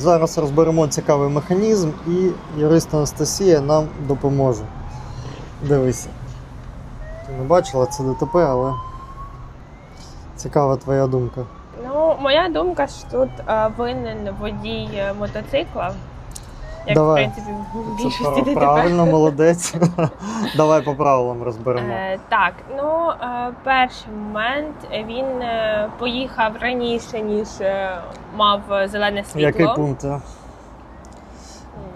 Зараз розберемо цікавий механізм і юрист Анастасія нам допоможе. Дивися. Ти не бачила це ДТП, але цікава твоя думка. Ну, моя думка, що тут е, винен водій мотоцикла. Як Давай. в принципі в більшості ДТП. правильно, молодець. Давай по правилам розберемо. Е, так, ну е, перший момент е, він е, поїхав раніше, ніж е, мав зелене світло. Який пункт? а?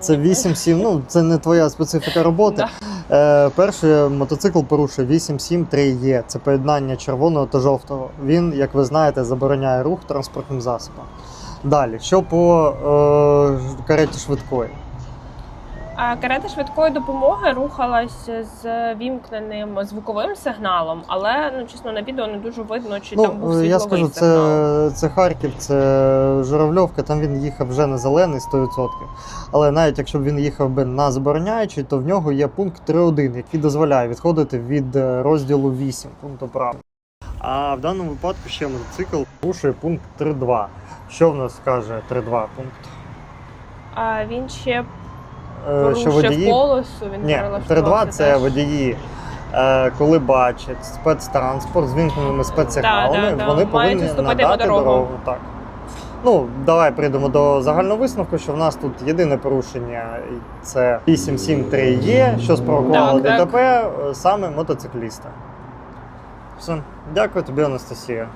Це 8-7, ну це не твоя специфіка роботи. Е, перший мотоцикл порушує 8-7-3 є. Це поєднання червоного та жовтого. Він, як ви знаєте, забороняє рух транспортним засобом. Далі, що по е, кареті швидкої? А карета швидкої допомоги рухалась з вімкненим звуковим сигналом, але ну чесно на відео не дуже видно, чи там був Ну, світловий я скажу, сигнал. це, це Харків, це Журавльовка, там він їхав вже на зелений 100%. Але навіть якщо б він їхав би на забороняючий, то в нього є пункт 3.1, який дозволяє відходити від е, розділу 8 пункту прав. А в даному випадку ще мотоцикл порушує пункт 3.2. Що в нас каже 3.2 пункт? А він ще Е, порушив полосу. Він Ні, перелаштувався 3.2 це водії. е, Коли бачать спецтранспорт з вімкненими спецсигналами, Да, да, да. вони Мають повинні надати дорогу. дорогу. Так. Ну, давай прийдемо до загального висновку, що в нас тут єдине порушення це 873 є, що спровокувало Так, так. ДТП е, саме мотоцикліста. Все. Дякую тобі, Анастасія.